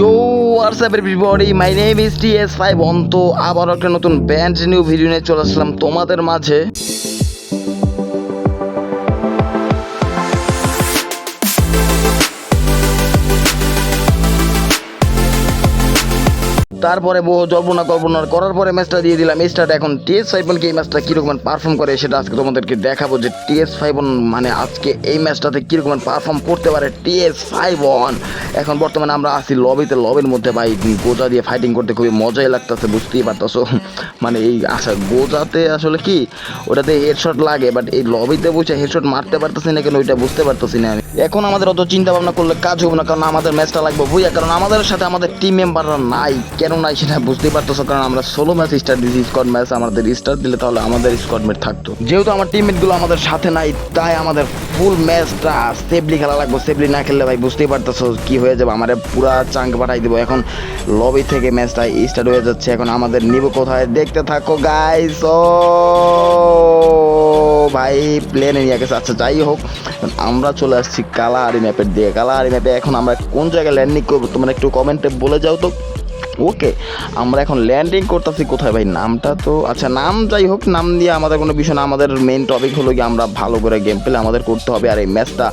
You are up everybody my name is T S five অন্ত আবার একটা নতুন ব্যান্ড নিউ ভিডিও নিয়ে চলে আসলাম তোমাদের মাঝে। তারপরে বহু জল্পনা কল্পনা করার পরে ম্যাচটা দিয়ে দিলাম। স্টার্ট এখন টিএস ফাইভ কি এই ম্যাচটা কীরকম পারফর্ম করে সেটা আজকে তোমাদেরকে দেখাবো যে টিএস ফাইভ মানে আজকে এই ম্যাচটাতে কীরকম পারফর্ম করতে পারে টিএস ফাইভ ওয়ান এখন বর্তমানে আমরা আছি লবিতে লবির মধ্যে ভাই গোজা দিয়ে ফাইটিং করতে খুবই মজাই লাগতেছে, বুঝতেই পারতেছো? মানে এই আচ্ছা গোজাতে আসলে কি, ওটাতে হেডশট লাগে বাট এই লবিতে বসে হেডশট মারতে পারতেছি না কেন, ওইটা বুঝতে পারতেছি না আমি। এখন আমাদের অত চিন্তা ভাবনা করলে কাজ হবে না, কারণ আমাদের ম্যাচটা লাগবে বুঝা কারণ আমাদের সাথে আমাদের টিম মেম্বাররা নাই। কেন নাই সেটা বুঝতেই পারতেছো, কারণ আমরা ষোলো ম্যাচ স্টার দিয়েছি স্কোয়াড ম্যাচ আমাদের স্টার দিলে তাহলে আমাদের স্কোয়াড মেট থাকতো। যেহেতু আমার টিমমেটগুলো আমাদের সাথে নাই, তাই আমাদের ফুল ম্যাচটা সেফলি খেলা লাগবে সেফলি না খেললে ভাই বুঝতেই পারতেছো কি হয়ে যাবে, আমার পুরা চাঙ্ক পাঠাই দেবো। এখন লবি থেকে ম্যাচটা স্টার্ট হয়ে যাচ্ছে, এখন আমাদের নিব কোথায়? দেখতে থাকো গাইস ও ভাই প্লেনে নিয়ে গেছে। আচ্ছা যাই হোক আমরা চলে আসছি কালাহারি ম্যাপের দিয়ে কালাহারি ম্যাপে এখন আমরা কোন জায়গায় ল্যান্ডিং করব, তোমরা একটু কমেন্টে বলে যাও তো। ওকে আমরা এখন ল্যান্ডিং করতেছি কোথায় ভাই? নামটা তো আচ্ছা নাম যাই হোক, নাম দিয়ে আমাদের কোনো বিষয় না, আমাদের মেইন টপিক হলো কি আমরা ভালো করে গেম প্লে আমাদের করতে হবে আর এই ম্যাচটা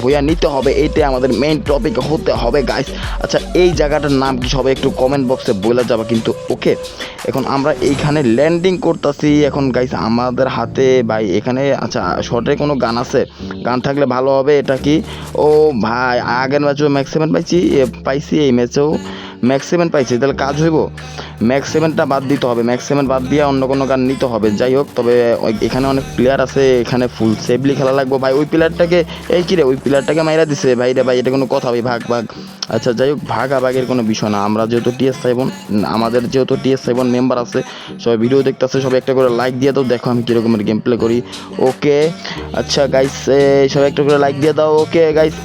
বইয়া নিতে হবে এইটাই আমাদের মেইন টপিক হতে হবে গাইস আচ্ছা এই জায়গাটার নাম কি সবাই একটু কমেন্ট বক্সে বলে যাবে কিন্তু ওকে এখন আমরা এইখানে ল্যান্ডিং করতেছি, এখন গাইস আমাদের হাতে ভাই এখানে আচ্ছা শর্টে কোনো গান আছে? গান থাকলে ভালো হবে, এটা কি? ও ভাই, আগের ম্যাচেও ম্যাক্সিমাম পাইছি পাইছি এই ম্যাচেও ম্যাক্সিমেন্ট পাইছি, তাহলে কাজ হইব? ম্যাক্স সেভেনটা বাদ দিতে হবে। ম্যাক্সিমেন্ট বাদ দিয়ে অন্য কোনো গান নিতে হবে। যাই হোক, তবে এখানে অনেক প্লেয়ার আছে, এখানে ফুল সেফলি খেলা লাগবে। ভাই, ওই প্লেয়ারটাকে এই কিরে ওই প্লেয়ারটাকে মাইরা দিছে? ভাই রে ভাই, এটা কোনো কথা, ভাই, ভাগ ভাগ। আচ্ছা যাই হোক, ভাগাভাগের কোনো বিষয় না। আমরা যেহেতু টিএস সাইবন আমাদের যেহেতু টিএস সাইবন মেম্বার আছে, সবাই ভিডিও দেখতেছে, সবাই একটা করে লাইক দিয়ে দাও, দেখো আমি কীরকমের গেম প্লে করি। ওকে আচ্ছা গাইস সবাই একটা করে লাইক দিয়ে দাও। ওকে গাইস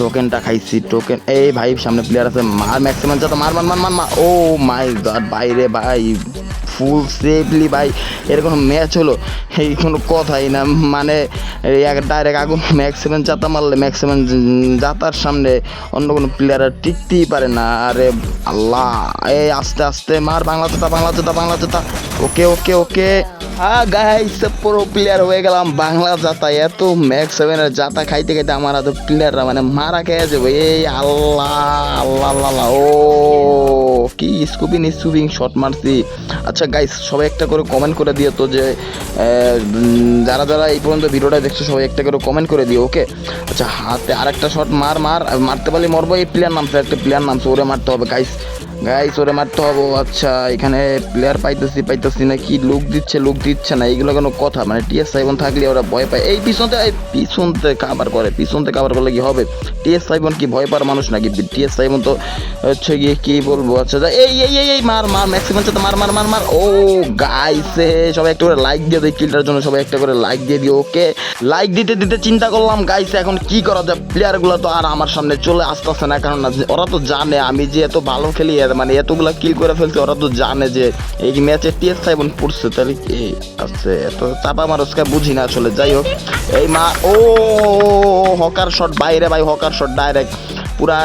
টোকেনটা খাইছি টোকেন এই ভাই, সামনে প্লেয়ার আছে, মার ম্যাক্সিমাম যত, মার মার মার মার ও মাই গড বাইরে ভাই। ফুল সেফলি ভাই। এরকম ম্যাচ হলো এই কোনো কথাই না। মানে ডাইরেক্ট আগুন ম্যাক্সিমাম জাতা মারলে ম্যাক্সিমাম জাতার সামনে অন্য কোনো প্লেয়ার টিকতেই পারে না। আরে আল্লাহ এই আস্তে আস্তে মার বাংলা জোতা বাংলা জোতা বাংলা জোতা। ওকে ওকে ওকে। হ্যাঁ গাইস পুরো প্লেয়ার হয়ে গেলাম। বাংলা জাতা এত ম্যাক্স সেভেনের জাতা খাইতে খাইতে আমার এত প্লেয়াররা মানে মারা খেয়ে যাবে। এই আল্লাহ আল্লাহ আল্লাহ, ও। কি? স্কুপিং স্কুপিং শট মারছি। আচ্ছা গাইস সবাই একটা করে কমেন্ট করে দিও তো যে যারা যারা এই পর্যন্ত ভিডিওটা দেখছ, সবাই একটা করে কমেন্ট করে দিও ওকে আচ্ছা হাতে আরেকটা শট মার মার, মারতে পারলে মরবো, এই প্লেয়ার নামছে, একটা প্লেয়ার নামছে, ওরে মারতে হবে গাইস গাইস ওরে মারতে হবে আচ্ছা এখানে প্লেয়ার পাইতেছি পাইতেছি না, কি লুক দিচ্ছে লুক দিচ্ছে না, এইগুলো কোনো কথা মানে টিএস সাইবন থাকলে ওরা ভয় পায়। এই পিছনতে এই পিছনতে কাবার করে পিছনতে কাবার করলে কি হবে? টিএস সাইবন কি ভয় পাওয়ার মানুষ নাকি? টিএস সাইবন তো হচ্ছে গিয়ে কি বলব আচ্ছা যা- এই এই এই মার মার ম্যাক্সিমাম তো মার মার মার মার ও গাইসে সবাই একটা করে লাইক দিয়ে দিই কিলটার জন্য সবাই একটা করে লাইক দিয়ে দিও ওকে লাইক দিতে দিতে চিন্তা করলাম গাইসে এখন কি করা যায় প্লেয়ারগুলো তো আর আমার সামনে চলে আসতেছে না কারণ ওরা তো জানে আমি যে এত ভালো খেলি মানে এতগুলা কিল করে ফেলছি ওরা তো জানে যে এই ম্যাচে টিএস সাইবন পড়ছে তাহলে কি আছে এত চাপা মারসকা বুঝি না আসলে যাই হোক এই মা ও হকার শট বাইরে ভাই হকার শট ডাইরেক্ট পুরা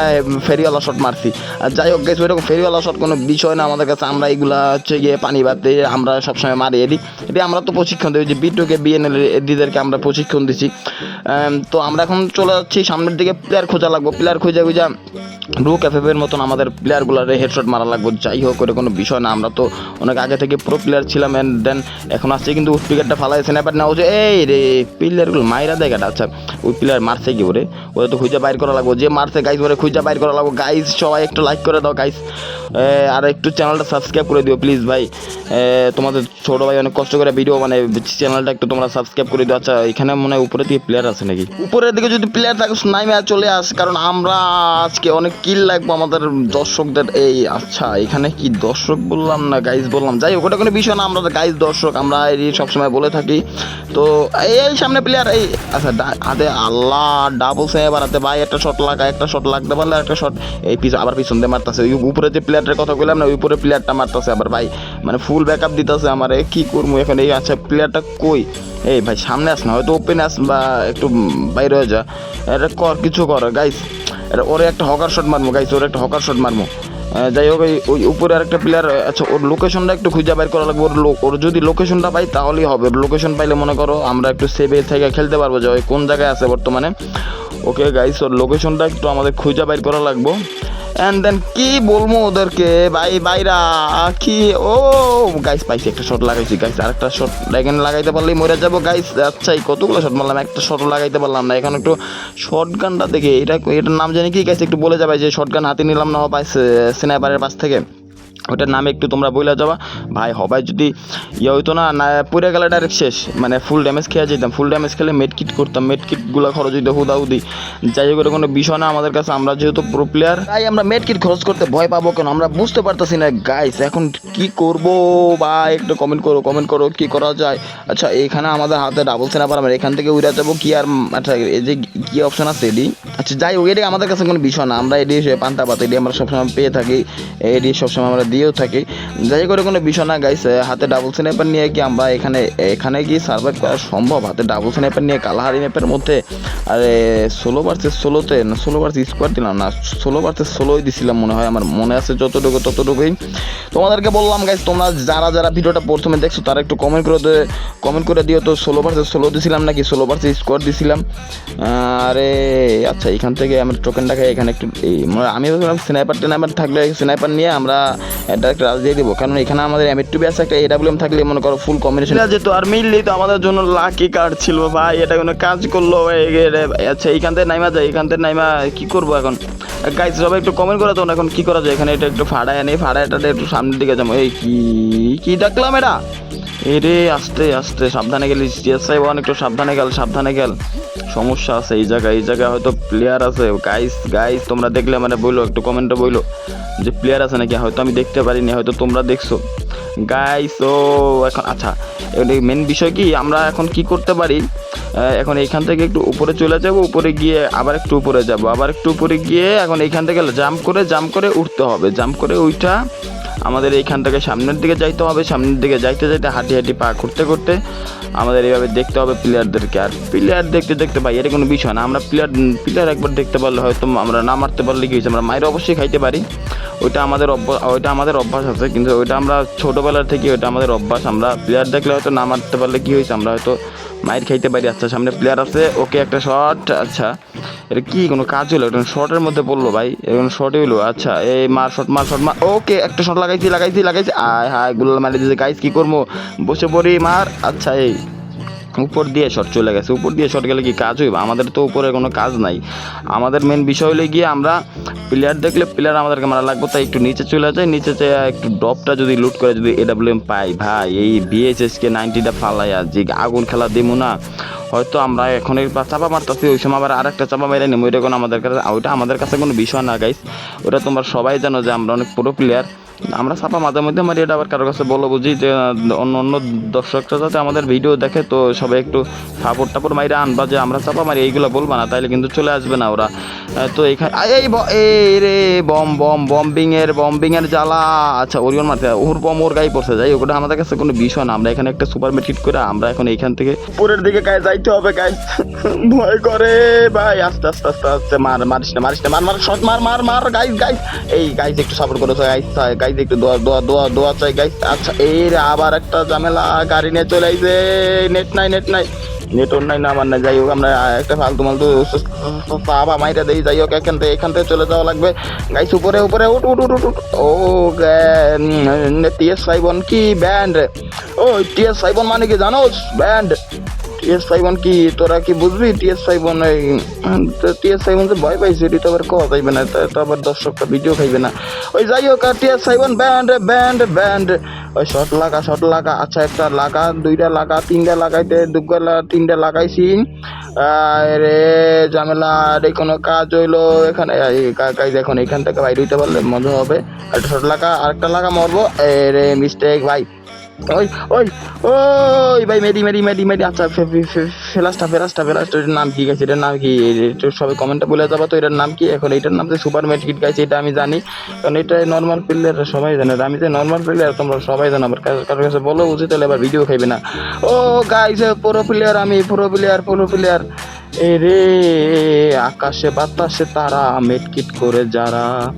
ফেরিওয়ালা শট মারছি। আর যাই হোক গেছি ওইরকম ফেরিওয়ালা শট কোনো বিষয় না আমাদের কাছে। আমরা এগুলা হচ্ছে গিয়ে পানি বাদতে আমরা সবসময় মারি এদি এটি আমরা তো প্রশিক্ষণ দিই যে বিটুকে বিএনএল এদিদেরকে আমরা প্রশিক্ষণ দিছি। তো আমরা এখন চলে যাচ্ছি, সামনের দিকে প্লেয়ার খোঁজা লাগবো। প্লেয়ার খুঁজে খুঁজা ব্রু ক্যাফের মতন আমাদের প্লেয়ারগুলোরে হেডশট মারা লাগবো। যাই হোক ওটা কোনো বিষয় না। আমরা তো অনেক আগে থেকে প্রো প্লেয়ার ছিলাম অ্যান্ড দেন এখন আসছে কিন্তু উইকেটটা ফালাই স্ন্যাপার না হচ্ছে এই রে প্লেয়ারগুলো মাইরা দেখাটা আচ্ছা ওই প্লেয়ার মারছে কি ওরে? ওরা তো খুঁজে বাইর করা লাগবো। যে মারছে গাইজ ওরে খুঁজে বাইর করা লাগবো। গাইজ সবাই একটু লাইক করে দাও গাইজ আর একটু চ্যানেলটা সাবস্ক্রাইব করে দিও প্লিজ ভাই। তোমাদের ছোটো ভাই অনেক কষ্ট করে ভিডিও মানে চ্যানেলটা একটু তোমরা সাবস্ক্রাইব করে দিও। আচ্ছা এখানে মনে হয় উপরে দিকে প্লেয়ার আছে নাকি? উপরের দিকে যদি প্লেয়ার থাকে নাইমে চলে আস, কারণ আমরা আজকে অনেক কিল লাগবো আমাদের দর্শকদের। এই আচ্ছা এখানে কি দর্শক বললাম না গাইজ বললাম? যাই হোক ওটা কোনো বিষয় না, আমরা গাইজ দর্শক, আমরা এই সবসময় বলে থাকি। তো, এই সামনে প্লেয়ার এই আচ্ছা হাতে আল্লাহ ডাবল সে এবার হাতে ভাই, একটা শট লাগা একটা শট লাগতে পারলে একটা শট এই পিছন আবার পিছন দিয়ে মারতেছে। ওই উপরে যে প্লেয়ারটার কথা বললাম না, ওই উপরে প্লেয়ারটা মারতেছে আবার, ভাই। মানে ফুল ব্যাকআপ দিতেছে আমার। কি করব এখন? এই আচ্ছা প্লেয়ারটা কই? এই ভাই, সামনে আস না, হয়তো ওপেন আস বা একটু বাইরে হয়ে যা। এটা কর, কিছু কর। গাইস এটা ওরে একটা হকার শট মারবো গাইস ওর একটা হকার শট মারবো যাই হোক, ওই- উপরে আরেকটা প্লেয়ার আচ্ছা ওর লোকেশনটা একটু খুঁজে বের করা লাগবে। ওর ওর যদি লোকেশনটা পাই, তাহলেই হবে। লোকেশন পাইলে মনে করো আমরা একটু সেভে থেকে খেলতে পারব যে, ওই কোন জায়গায় আছে বর্তমানে। ওকে গাইস ওর লোকেশনটা একটু আমাদের খুঁজে বাইর করা লাগবো। অ্যান্ড দেন কি বলব ওদেরকে? ভাই বাইরা কি? ও গাইস পাইছি একটা শট লাগাইছি। গাইস আরেকটা শট এখানে লাগাইতে পারলেই মরে যাব। গাইস আচ্ছা কতগুলো শট মারলাম? একটা শট লাগাইতে পারলাম না। এখন একটু শর্ট গানটা দেখে। এটা, এটার নাম জানি কি? গাইস একটু বলে যাবে যে শর্ট গান হাতে নিলাম না পাই স্নাইপারের পাশ থেকে। ওটার নামে একটু তোমরা বইলা যাবা। ভাই, হবাই যদি ইয়ে হইতো না না পুরে গেলে ডাইরেক্ট শেষ। মানে ফুল ড্যামেজ খেয়ে যেতাম। ফুল ড্যামেজ খেলে মেড কিট করতাম। মেড কিটগুলো খরচ হইতো হুদাহুদি। যাই হোক কোনো বিষয় না আমাদের কাছে। আমরা যেহেতু প্রো প্লেয়ার তাই আমরা মেড কিট খরচ করতে ভয় পাবো কেন? আমরা বুঝতে পারতেছি না। গাইস এখন কি করব? বা একটু কমেন্ট করো কমেন্ট করো, কি করা যায়? আচ্ছা এখানে আমাদের হাতে ডাবল সেনাপার আমরা এখান থেকে উড়ে যাব। কি আর আচ্ছা এই যে কি অপশন আছে এডি আচ্ছা যাই হোক, এটি আমাদের কাছে কোনো বিষয় না। আমরা এডি পান্তা পাতা। এডি আমরা সবসময় পেয়ে থাকি। এডি সবসময় আমরা দিয়েও থাকি। যাই করে কোনো বিষয় না গাইস হাতে ডাবল স্নাইপার নিয়ে কি আমরা এখানে এখানে কি সার্ভাইভ করা সম্ভব? হাতে ডাবল স্নাইপার নিয়ে কালাহারি ম্যাপের মধ্যে, আরে, ষোলো ভার্সেস ষোলোতে, না, ষোলো ভার্সেস স্কোয়ার দিলাম না, ষোলো ভার্সেস ষোলোই দিছিলাম মনে হয় আমার, মনে আছে যতটুকু ততটুকুই। তোমাদেরকে বললাম গাইস তোমরা যারা যারা ভিডিওটা প্রথমে দেখছ, তারা একটু কমেন্ট করে কমেন্ট করে দিও তো, ষোলো ভার্সেস ষোলো দিছিলাম নাকি, ষোলো ভার্সেস স্কোয়ার দিছিলাম? আরে আচ্ছা এখান থেকে আমার টোকেনটাকে এখানে একটু মানে আমি ভাবছিলাম স্নাইপার টেনাইপার থাকলে স্নাইপার নিয়ে আমরা ডাইরেক্ট রাজ দিয়ে দেবো। কারণ এখানে আমাদের এম টু আছে একটা এডাব্লিউএম থাকলে মনে করো ফুল কম্বিনেশন যেত আর মিললেই তো আমাদের জন্য লাকি কার্ড ছিল, ভাই, এটা কোনো কাজ করল আচ্ছা এইখান থেকে নাইমা যায় এখান থেকে নাইমা, কি করব এখন? গাইজ সবাই একটু কমেন্ট করে তো এখন কি করা যায়? এখানে এটা একটু ফাড়ায় নেই ফাড়ায় এটা একটু সামনের দিকে যাব। এই কি কি ডাকলাম এটা? এরে, আস্তে আস্তে, সাবধানে গেলি সিএসআই ওয়ান একটু সাবধানে গেল সাবধানে গেল। সমস্যা আছে, এই জায়গায় এই জায়গায় হয়তো প্লেয়ার আছে। গাইস গাইস তোমরা দেখলে মানে বইলো, একটু কমেন্টে বইলো যে প্লেয়ার আছে নাকি? হয়তো আমি দেখতে পারিনি, হয়তো তোমরা দেখছ। গাইস ও, এখন আচ্ছা মেন বিষয় কি, আমরা এখন কি করতে পারি? এখন এইখান থেকে একটু উপরে চলে যাব, উপরে গিয়ে আবার একটু উপরে যাব, আবার একটু উপরে গিয়ে এখন এইখান থেকে জাম্প করে জাম্প করে উঠতে হবে। জাম্প করে উঠা আমাদের এইখান থেকে সামনের দিকে যাইতে হবে, সামনের দিকে যাইতে যাইতে হাঁটি হাঁটি পা করতে করতে আমাদের এইভাবে দেখতে হবে প্লেয়ারদেরকে। আর প্লেয়ার দেখতে দেখতে ভাই, এটা কোনো বিষয় না, আমরা প্লেয়ার প্লেয়ার একবার দেখতে পারলে হয়তো আমরা না মারতে পারলে কি হয়েছে, আমরা মায়ের অবশ্যই খাইতে পারি। ওইটা আমাদের অভ্যাস, ওইটা আমাদের অভ্যাস আছে, কিন্তু ওইটা আমরা ছোটোবেলার থেকে ওইটা আমাদের অভ্যাস। আমরা প্লেয়ার দেখলে হয়তো না মারতে পারলে কি হয়েছে, আমরা হয়তো মায়ের খাইতে পারি। আচ্ছা সামনে প্লেয়ার আছে। ওকে একটা শট আচ্ছা এটা কি? কোনো কাজ হলো? এটা শর্টের মধ্যে পড়ল ভাই। এখন শর্টই হলো আচ্ছা এই মার শট মার শট মার ওকে, একটা শট লাগাইছি লাগাইছি লাগাইছি। আয় হায়, গুলাল মারি দিয়েছে গাইস কি করব? বসে পড়ি, মার। আচ্ছা এই উপর দিয়ে শট চলে গেছে। উপর দিয়ে শট গেলে কি কাজ হইবে? আমাদের তো উপরে কোনো কাজ নাই। আমাদের মেন বিষয় হলে গিয়ে আমরা প্লেয়ার দেখলে প্লেয়ার আমাদেরকে মারা লাগবে, তাই একটু নিচে চলে যায় নিচে একটু ড্রপটা যদি লুট করে যদি এডাব্লিউএম পাই, ভাই, এই বিএসএসকে নাইনটিটা ফালাইয়া যে আগুন খেলা দিমু না, হয়তো আমরা এখন চাপা মারতেছি, ওই সময় আবার আরেকটা চাপা মেরে নিম। ওইটা কোনো আমাদের কাছে ওইটা আমাদের কাছে কোনো বিষয় না গাইস ওটা তোমরা সবাই জানো যে আমরা অনেক পুরো প্লেয়ার আমরা চাপা মাঝে মধ্যে মারি, এটা আবার কারোর কাছে বলো বুঝি যে অন্য অন্য দর্শকরা যাতে আমাদের ভিডিও দেখে, তো সবাই একটু সাপোর্ট টাপড় মাইরা আনবা যে, আমরা চাপা মারি, এইগুলো বলবা না, তাইলে কিন্তু চলে আসবে না ওরা। তো এখানে এই এই রে, বম বম বম্বিং এর বম্বিং এর জ্বালা। আচ্ছা ওরিয়ন মারতে, ওর বম ওর গায়ে পড়ছে, যাই ওটা আমাদের কাছে কোনো বিষয় না, আমরা এখানে একটা সুপার মেট হিট করে আমরা এখন এইখান থেকে উপরের দিকে গায়ে যাইতে হবে গাই ভয় করে, ভাই, আস্তে আস্তে আস্তে আস্তে, মার, মারিস না মারিস না, মার মার, শট, মার মার মার, গাইস গাইস। এই, গাইস, একটু সাপোর্ট করো গাইস গাইস। একটু দোয়া দোয়া দোয়া দোয়া চাই গাইস আচ্ছা এই আবার একটা ঝামেলা গাড়ি নিয়ে চলে আইছে। নেট নাই নেট নাই। নেটওয়ার্ক নাই না আমার না যাই হোক আমরা একটা ফালতু মালতু বাবা মাইটা দেই যাই হোক এখান থেকে এখান থেকে চলে যাওয়া লাগবে। গাইস উপরে উপরে উঠ উঠ উঠ উঠ, ও টিএস ওয়ান কি ব্যান্ড ও টিএস ওয়ান মানে কি জানোস? ব্যান্ড টিএস ফাইভ ওয়ান কি তোরা কি বুঝবি? TS five one TS five one ভয় পাইছে, এটি তো আবার কওয়া যাইবে না, তা- আবার দর্শকটা ভিডিও খাইবে না। ওই যাই হোক, আর TS five one band band band ওই শর্ট লাগা শর্ট লাগা। আচ্ছা একটা লাগা, দুইটা লাগা, তিনটা লাগাইতে দুগলা তিনটা লাগাইছি। রে ঝামেলা রে কোনো কাজ হইল এখানে। কাজ এখন এখান থেকে বাইরে হইতে পারলে মজা হবে। একটা শর্ট লাগা আরেকটা লাগা মরবো। রে মিস্টেক ভাই। ওই ওই ওই ভাই মেডি মেডি মেডি মেডি আচ্ছা ফেলাসটা ফেলাসটা ফেলাসটা এটার নাম কি গাইছে? এটার নাম কি? সবাই কমেন্টে বলে যাব তো, এটার নাম কি? এখন এটার নাম যে সুপার মেটকিট গাইছে, এটা আমি জানি। কারণ এটা নর্মাল প্লেয়ার সবাই জানে। আমি যে নর্মাল প্লেয়ার তোমরা সবাই জানো কারো- কারোর কাছে বলো উচিত তাহলে আবার ভিডিও খাইবে না। ও গাইছে, প্রো প্লেয়ার আমি, প্রো প্লেয়ার প্রো প্লেয়ার এ রে, আকাশে, বাতাসে তারা মেটকিট করে যারা।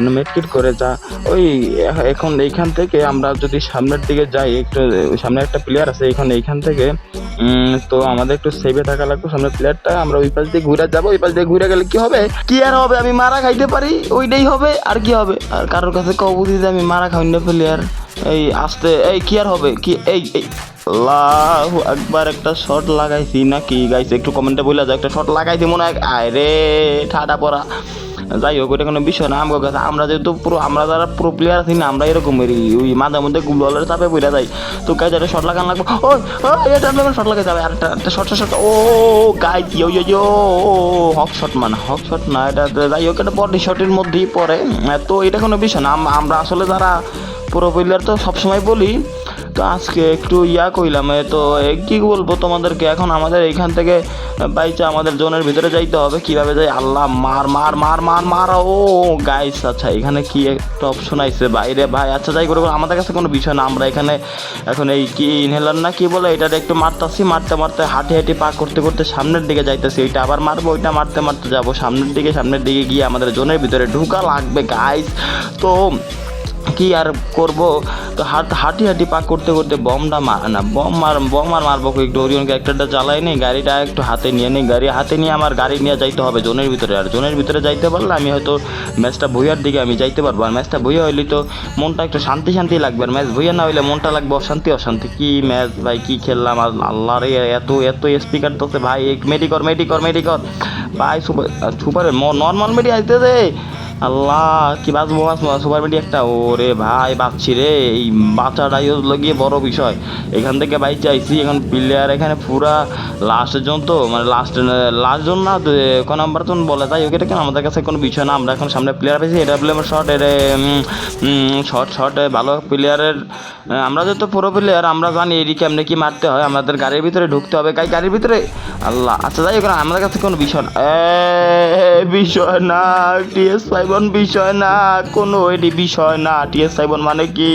মেটকিট করে যা। ওই, এখন এইখান থেকে আমরা যদি সামনের দিকে যাই, একটু সামনে একটা প্লেয়ার আছে, এখন এইখান থেকে তো আমাদের একটু সেভে থাকা লাগবে সামনে প্লেয়ারটা আমরা ওই পাশ দিয়ে ঘুরে যাব, ওই পাশ দিয়ে ঘুরে গেলে কি হবে? কি আর হবে? আমি মারা খাইতে পারি, ওইটাই হবে, আর কি হবে? আর কারোর কাছে কবু দিতে আমি মারা খাই না প্লেয়ার এই আসতে, এই কি আর হবে? কি, এই এই। লাহ একবার একটা শট লাগাইছি নাকি? গাইছে একটু কমেন্টে বলে যায় একটা শট লাগাইছি মনে হয়। আয় রে ঠাডা পড়া। যাই হোক ওটা কোনো বিষয় না। আমার কাছে আমরা যেহেতু পুরো, আমরা যারা পুরো প্লেয়ার আছি না, আমরা এরকম ওই মাঝে মধ্যে গুগলের চাপে পড়ে যাই। তো গাই যারা শট লাগান লাগবে। ও ও এটা শট লাগাই যাবে। একটা শট শট ও গাই yo yo yo hook shot মানে হক শট না, এটা যাই হোক, এটা বডি শটের মধ্যেই পড়ে। তো এটা কোনো বিষয় না আমরা আসলে যারা পুরো প্লেয়ার তো সবসময় বলি তো আজকে একটু ইয়া কইলাম তো কি বলব তোমাদেরকে? এখন আমাদের এইখান থেকে বাইচা আমাদের জোনের ভিতরে যাইতে হবে। কীভাবে যাই? আল্লাহ, মার মার মার মার মার, ও গাইস আচ্ছা এখানে কি একটা অপশন আইছে? বাইরে, ভাই আচ্ছা যাই করে আমাদের কাছে কোনো বিষয় না। আমরা এখানে এখন এই কি ইনহেলার না কি বলে এটা একটু মারতাছি, মারতে মারতে, হাঁটি হাঁটি, পা করতে করতে সামনের দিকে যাইতেছি। এইটা আবার মারবো, ওইটা মারতে মারতে যাব। সামনের দিকে সামনের দিকে গিয়ে আমাদের জোনের ভিতরে ঢুকা লাগবে গাইস তো কি আর করব? তো হাট হাঁটি হাঁটি পাক করতে করতে বমটা মার না, বম মার, বম আর মারবো একটু ওরিয়ন ক্যারেক্টারটা চালাই নেই, গাড়িটা একটু হাতে নিয়ে নেই, গাড়ি হাতে নিয়ে আমার গাড়ি নিয়ে যাইতে হবে জোনের ভিতরে। আর জোনের ভিতরে যাইতে পারলে আমি হয়তো ম্যাচটা ভুইয়ার দিকে আমি যাইতে পারব। আর ম্যাচটা ভুইয়া হইলে তো মনটা একটু শান্তি শান্তি লাগবে। আর ম্যাচ ভুইয়া না হইলে মনটা লাগবে অশান্তি অশান্তি। কি ম্যাচ ভাই, কি খেললাম? আর আল্লাহ রে, এত এত স্পিকার তো ভাই। এক মেডিকর মেডিকর মেডিকর ভাই, সুপার, সুপারের নর্মাল মেডি আসতে দে আল্লাহ কি বাঁচবো বাঁচবো সুপার মিডি একটা ওরে ভাই বাঁচছি রে এই বাচ্চাটাই হলো গিয়ে বড় বিষয়। এখান থেকে বাইক চাইছি এখন প্লেয়ার এখানে পুরা লাস্টের জন তো মানে লাস্ট লাস্ট জন না তো ক নাম্বার তো বলে তাই ওকে কেন আমাদের কাছে কোনো বিষয় না আমরা এখন সামনে প্লেয়ার পেয়েছি এটা প্লেয়ার শর্ট এর শর্ট শর্ট ভালো প্লেয়ারের আমরা যেহেতু পুরো প্লেয়ার আমরা জানি এটি কেমনে কি মারতে হয় আমাদের গাড়ির ভিতরে ঢুকতে হবে গাই গাড়ির ভিতরে? আল্লাহ আচ্ছা যাই হোক না, আমাদের কাছে কোনো বিষয় না বিষয় না টিএস ফাইভ বিষয় না কোনো এটি বিষয় না টিএস সাইবন মানে কি?